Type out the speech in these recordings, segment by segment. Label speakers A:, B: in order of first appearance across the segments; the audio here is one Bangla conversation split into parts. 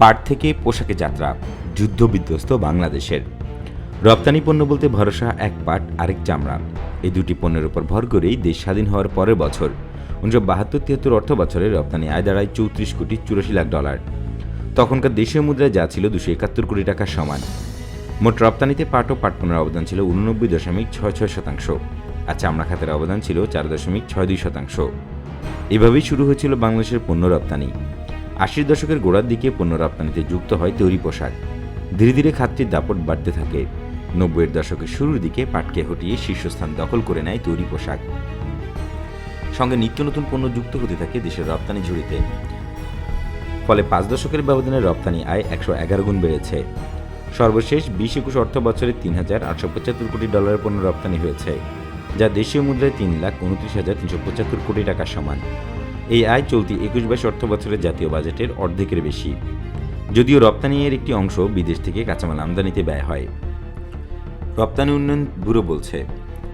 A: পাট থেকে পোশাকে যাত্রা, যুদ্ধ বিধ্বস্ত বাংলাদেশের। রপ্তানি পণ্য বলতে ভরসা, এক পাট, আরেক চামড়া। এই দুটি পণ্যের উপর ভর করেই দেশ স্বাধীন হওয়ার পরের বছর, উনিশশো বাহাত্তর তিয়াত্তর অর্থ বছরে রপ্তানি আয় দাঁড়ায় চৌত্রিশ কোটি চুরাশি লাখ ডলার। তখনকার দেশীয় মুদ্রায় যা ছিল দুশো একাত্তর কোটি টাকার সমান। মোট রপ্তানিতে পাট ও পাট পণ্যের অবদান ছিল উননব্বই দশমিক ছয় ছয় শতাংশ, আর চামড়া খাতের অবদান ছিল চার দশমিক ছয় দুই শতাংশ। এভাবেই শুরু হয়েছিল বাংলাদেশের পণ্য রপ্তানি। আশির দশকের গোড়ার দিকে পণ্য রপ্তানিতে যুক্ত হয় তৈরি পোশাক। ধীরে ধীরে খাতটির দাপট বাড়তে থাকে। নব্বইয়ের দশকের শুরুর দিকে পাটকে হটিয়ে শীর্ষস্থান দখল করে নেয় তৈরি পোশাক। সঙ্গে নিত্য নতুন পণ্য যুক্ত হতে থাকে দেশের রপ্তানি ঝুড়িতে। ফলে পাঁচ দশকের ব্যবধানে রপ্তানি আয় একশো এগারো গুণ বেড়েছে। সর্বশেষ বিশ একুশ অর্থ বছরে তিন হাজার আটশো পঁচাত্তর কোটি ডলারের পণ্য রপ্তানি হয়েছে, যা দেশীয় মুদ্রায় তিন লাখ উনত্রিশ হাজার তিনশো পঁচাত্তর কোটি টাকার সমান। এই আয় চলতি একুশ বাইশ অর্থ বছরের জাতীয় বাজেটের অর্ধেকের বেশি। যদিও রপ্তানি এর একটি অংশ বিদেশ থেকে কাঁচামাল আমদানিতে ব্যয় হয়। রপ্তানি উন্নয়ন ব্যুরো বলছে,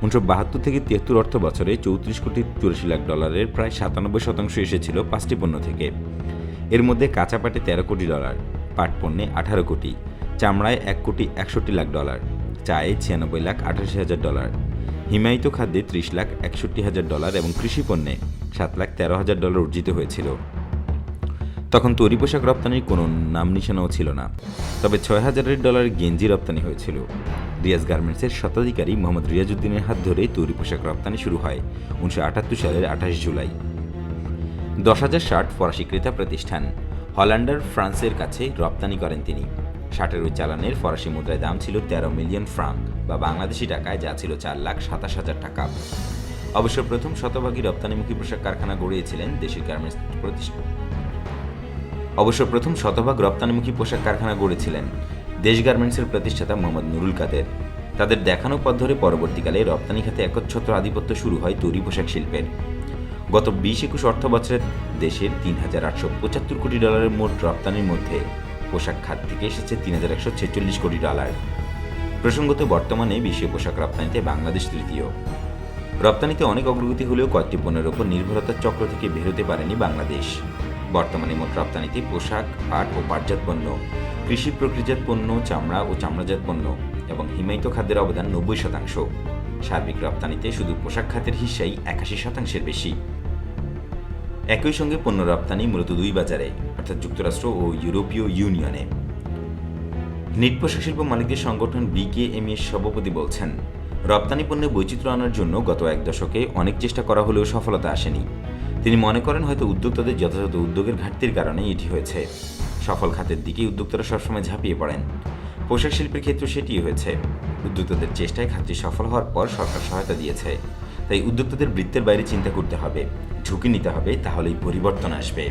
A: উনিশশো বাহাত্তর থেকে তিয়াত্তর অর্থ বছরে চৌত্রিশ কোটি চুরাশি লাখ ডলারের প্রায় সাতানব্বই শতাংশ এসেছিল পাঁচটি পণ্য থেকে। এর মধ্যে কাঁচা পাটে তেরো কোটি ডলার, পাট পণ্যে আঠারো কোটি, চামড়ায় এক কোটি একষট্টি লাখ ডলার, চায়ে ছিয়ানব্বই লাখ আঠাশি হাজার ডলার। হিমায়িত খাদ্যে ত্রিশ লাখ একষট্টি হাজার ডলার এবং কৃষি পণ্যে সাত লাখ তেরো হাজার ডলার অর্জিত হয়েছিল। তখন তৈরি পোশাক রপ্তানির কোনো নাম নিশানাও ছিল না, তবে ছয় হাজারের ডলার গেঞ্জি রপ্তানি হয়েছিল। রিয়াজ গার্মেন্টসের শতাধিকারী মোহাম্মদ রিয়াজউদ্দিনের হাত ধরেই তৈরি পোশাক রপ্তানি শুরু হয় উনিশশো আটাত্তর সালের আঠাশ জুলাই। দশ হাজার ষাট ফরাসি ক্রেতা প্রতিষ্ঠান হল্যান্ডার ফ্রান্সের কাছে রপ্তানি করেন তিনি। শার্টের ওই চালানের ফরাসি মুদ্রায় দাম ছিল তেরো মিলিয়ন ফ্রাঙ্ক বা বাংলাদেশি টাকায় যা ছিল চার লাখ সাতাশ হাজার টাকা। অবশ্য প্রথম শতভাগী রপ্তানিমুখী পোশাক কারখানা গড়িয়েছিলেন দেশের গার্মেন্টস প্রতিষ্ঠান অবশ্য প্রথম শতভাগ রপ্তানিমুখী পোশাক কারখানা গড়েছিলেন দেশ গার্মেন্টসের প্রতিষ্ঠাতা মোহাম্মদ নুরুল কাদের। তাদের দেখানো পথ ধরে পরবর্তীকালে রপ্তানি খাতে একচ্ছত্র আধিপত্য শুরু হয় তৈরি পোশাক শিল্পের। গত বিশ একুশ অর্থ বছরে দেশের তিন হাজার আটশো পঁচাত্তর কোটি ডলারের মোট রপ্তানির মধ্যে পোশাক খাত থেকে এসেছে তিন হাজার একশো ছেচল্লিশ কোটি ডলার। প্রসঙ্গত, বর্তমানে বিশ্বে পোশাক রপ্তানিতে বাংলাদেশ তৃতীয়। রপ্তানিতে অনেক অগ্রগতি হলেও কয়েকটি পণ্যের ওপর নির্ভরতার চক্র থেকে বেরোতে পারেনি বাংলাদেশ। বর্তমানে মোট রপ্তানিতে পোশাক পাট ও পাটজাত পণ্য, কৃষি প্রক্রিয়াজাত পণ্য, চামড়া ও চামড়াজাত পণ্য এবং হিমায়িত খাদ্যের অবদান নব্বই শতাংশ। সার্বিক রপ্তানিতে শুধু পোশাক খাতের হিসাই একাশি শতাংশের বেশি। একই সঙ্গে পণ্য রপ্তানি মূলত দুই বাজারে, অর্থাৎ যুক্তরাষ্ট্র ও ইউরোপীয় ইউনিয়নে। নিট পোশাক শিল্প মালিকদের সংগঠন বিকেএম এর সভাপতি বলছেন, রপ্তানি পণ্যে বৈচিত্র্য আনার জন্য গত এক দশকে অনেক চেষ্টা করা হলেও সফলতা আসেনি। তিনি মনে করেন হয়তো উদ্যোক্তাদের যথাযথ উদ্যোগের ঘাটতির কারণে এটি হয়েছে। সফল খাতের দিকে উদ্যোক্তারা সবসময় ঝাঁপিয়ে পড়েন। পোশাক শিল্পের ক্ষেত্রে সেটি হয়েছে। উদ্যোক্তাদের চেষ্টায় খাতটি সফল হওয়ার পর সরকার সহায়তা দিয়েছে। তাই উদ্যোক্তাদের বৃত্তের বাইরে চিন্তা করতে হবে ঝুঁকি নিতে হবে তাহলেই পরিবর্তন আসবে।